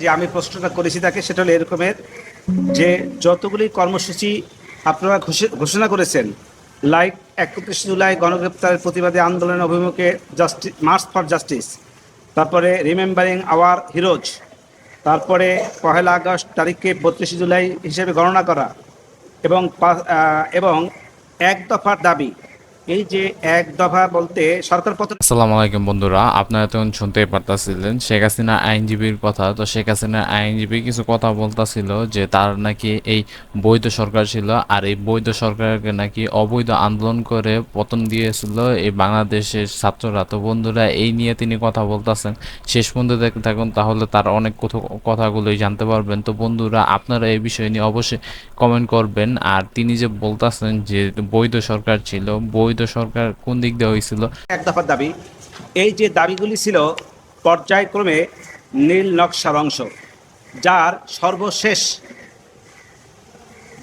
যে আমি প্রশ্নটা করেছি তাকে, সেটা হলো এরকমের যে যতগুলি কর্মসূচি আপনারা ঘোষণা করেছেন লাইক একত্রিশ জুলাই গণগ্রেপ্তারের প্রতিবাদী আন্দোলনের অভিমুখে জাস্টিস মার্চ ফর জাস্টিস তারপরে রিমেম্বারিং আওয়ার হিরোজ তারপরে পহেলা আগস্ট তারিখকে বত্রিশে জুলাই হিসেবে গণনা করা এবং এবং এক দফার দাবি এই যে এক দফা বলতে সরকার পতন আসসালামু আলাইকুম বন্ধুরা, আপনারা তখন শুনতেই পারতাছিলেন শেখ হাসিনা আইনজীবীর কথা। তো শেখ হাসিনা আইনজীবী কিছু কথা বলতাছিল যে তার নাকি এই বৈধ সরকার ছিল, আর এই বৈধ সরকারকে নাকি অবৈধ আন্দোলন করে পতন দিয়েছিল এই বাংলাদেশের ছাত্ররা। তো বন্ধুরা, এই নিয়ে তিনি কথা বলতাছেন। শেষ পর্যন্ত দেখতে থাকুন তাহলে তার অনেক কথা- কথাগুলোই জানতে পারবেন। তো বন্ধুরা, আপনারা এই বিষয় নিয়ে অবশ্যই কমেন্ট করবেন। আর তিনি যে বলতাছেন যে বৈধ সরকার ছিল, বৈধ সরকার কোন দিক দিয়ে হয়েছিল? এক দফার দাবি, এই যে দাবিগুলি ছিল পর্যায়ক্রমে নীল নকশার অংশ, যার সর্বশেষ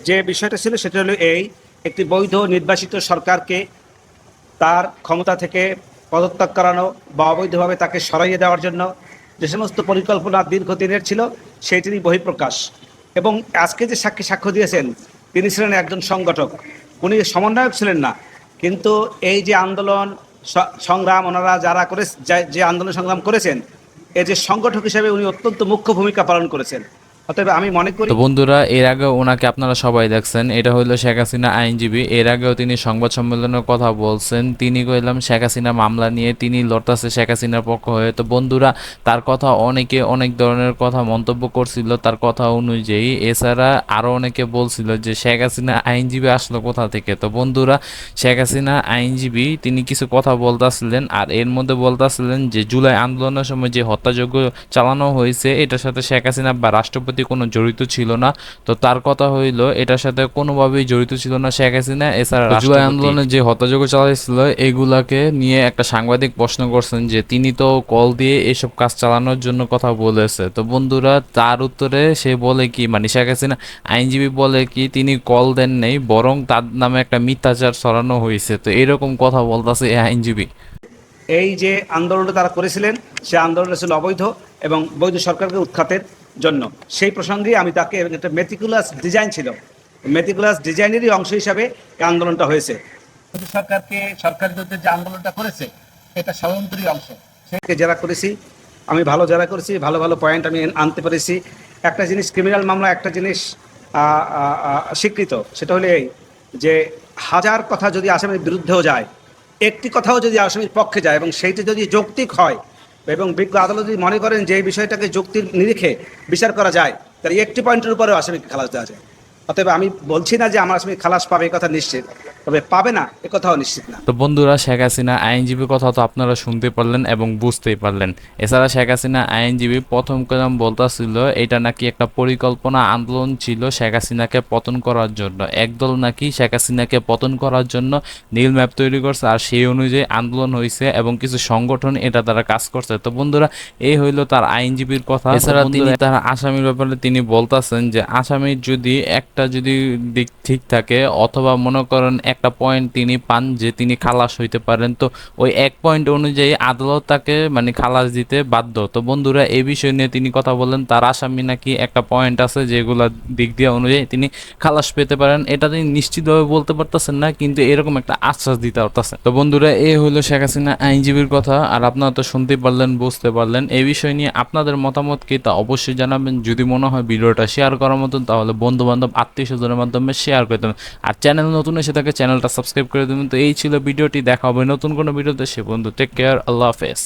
যে বিষয়টা ছিল সেটা হলো এই, একটি বৈধ নির্বাচিত সরকারকে তার ক্ষমতা থেকে পদত্যাগ করানো বা অবৈধভাবে তাকে সরাইয়ে দেওয়ার জন্য যে সমস্ত পরিকল্পনা দীর্ঘদিনের ছিল সেইটিরই বহিঃপ্রকাশ। এবং আজকে যে সাক্ষী সাক্ষ্য দিয়েছেন, তিনি ছিলেন একজন সংগঠক, উনি সমন্বয়ক ছিলেন না কিন্তু এই যে আন্দোলন সংগ্রাম ওনারা যারা করে যে আন্দোলন সংগ্রাম করেছেন, এই যে সংগঠক হিসেবে উনি অত্যন্ত মুখ্য ভূমিকা পালন করেছেন। অতএব আমি মনে করি তো বন্ধুরা, এর আগে ওনাকে আপনারা সবাই দেখছেন। এটা হইল শেখ হাসিনা আইনজীবী। এর আগেও তিনি সংবাদ সম্মেলনের কথা বলছেন। তিনি কইলাম, শেখ হাসিনা মামলা নিয়ে তিনি লড়তাছে শেখ হাসিনার পক্ষ হয়ে। তো বন্ধুরা, তার কথা অনেকে অনেক ধরনের কথা মন্তব্য করছিল। তার কথা অনুযায়ী এছাড়া আরও অনেকে বলছিল যে, শেখ হাসিনা আইনজীবী আসলো কোথা থেকে? তো বন্ধুরা, শেখ হাসিনা আইনজীবী, তিনি কিছু কথা বলতাছিলেন আর এর মধ্যে বলতাছিলেন যে, জুলাই আন্দোলনের সময় যে হত্যাযজ্ঞ চালানো হয়েছে, এটার সাথে শেখ হাসিনা বা রাষ্ট্রপতি কোনো জড়িত ছিল না। তো তার কথা হইল এটার সাথে কোনোভাবেই জড়িত ছিল না শেখ হাসিনা। এছাড়া জুলাই আন্দোলনে যে হত্যাযজ্ঞ চালাইছিল এগুলাকে নিয়ে একটা সাংবাদিক প্রশ্ন করছেন যে তিনি তো কল দিয়ে এসব কাজ চালানোর জন্য কথা বলেছে। তো বন্ধুরা তার উত্তরে সে বলে কি মানে শেখ হাসিনা আইনজীবী বলে কি তিনি কল দেন নেই বরং তার নামে একটা মিথ্যাচার ছড়ানো হয়েছে। তো এরকম কথা বলতেছে এই আইনজীবী। এই যে আন্দোলনটা তারা করেছিলেন সে আন্দোলনটা ছিল অবৈধ এবং বৈধ সরকারকে উৎখাতের জন্য। সেই প্রসঙ্গে আমি তাকে একটা মেটিকুলাস ডিজাইন ছিল। মেটিকুলাস ডিজাইনেরই অংশ হিসাবে এই আন্দোলনটা হয়েছে। সরকারকে সরকার বিরুদ্ধে যে আন্দোলনটা করেছে এটা ষড়যন্ত্রী অংশ। সেটাকে যারা করেছি আমি ভালো যারা করেছি ভালো ভালো পয়েন্ট আমি আনতে পেরেছি। একটা জিনিস ক্রিমিনাল মামলা একটা জিনিস স্বীকৃত সেটা হলে এই যে হাজার কথা যদি আসামির বিরুদ্ধেও যায় একটি কথাও যদি আসামির পক্ষে যায় এবং সেইটি যদি যৌক্তিক হয় এবং বিজ্ঞ আদালত যদি মনে করেন যে এই বিষয়টাকে যুক্তির নিরিখে বিচার করা যায়, তাহলে একটি পয়েন্টের উপরেও আসামিকে খালাস দেওয়া যায়। অতএব আমি বলছি না যে আমার আসামি খালাস পাবে কথা নিশ্চিত। তবে পাবে না এ কথাও নিশ্চিত না। তো বন্ধুরা শেখ হাসিনা আইনজীবীর কথা তো আপনারা শুনতে পারলেন এবং বুঝতেই পারলেন। এছাড়া শেখ হাসিনা আইনজীবী প্রথম কলাম বলতাছিল এটা নাকি একটা পরিকল্পনা আন্দোলন ছিল শেখ হাসিনাকে পতন করার জন্য। একদল নাকি শেখ হাসিনাকে পতন করার জন্য নীল ম্যাপ তৈরি করছে আর সেই অনুযায়ী আন্দোলন হয়েছে এবং কিছু সংগঠন এটা দ্বারা কাজ করছে। তো বন্ধুরা এই হইল তার আইনজীবীর কথা। এছাড়া তিনি তার আসামির ব্যাপারে তিনি বলতাছেন যে আসামির যদি একটা যদি দিক ঠিক থাকে, অথবা মনে করেন একটা পয়েন্ট তিনি পান যে তিনি খালাস হইতে পারেন, তো ওই এক পয়েন্ট অনুযায়ী আদালত তাকে মানে খালাস দিতে বাধ্য। তো বন্ধুরা, এই বিষয় নিয়ে তিনি কথা বললেন, তার আসামি নাকি একটা পয়েন্ট আছে যেগুলা দিক দিয়ে অনুযায়ী তিনি খালাস পেতে পারেন, এটা তিনি নিশ্চিতভাবে বলতে পারতেছেন না, কিন্তু এরকম একটা আশ্বাস দিতে পারতেছেন। তো বন্ধুরা এই হলো শেখ হাসিনা আইনজীবীর কথা, আর আপনারা তো শুনতে পারলেন, বুঝতে পারলেন। এই বিষয় নিয়ে আপনাদের মতামত কি তা অবশ্যই জানাবেন। যদি মনে হয় ভিডিওটা শেয়ার করার মতন, তাহলে বন্ধু বান্ধব আত্মীয় স্বজনের মাধ্যমে শেয়ার করে দেবেন। আর চ্যানেল নতুন এসে থাকে চ্যানেলটা সাবস্ক্রাইব করে দেবেন। তো এই ছিল ভিডিওটি, দেখা হবে নতুন কোনো ভিডিওতে, সে বন্ধু টেক কেয়ার আল্লাহ হাফেজ।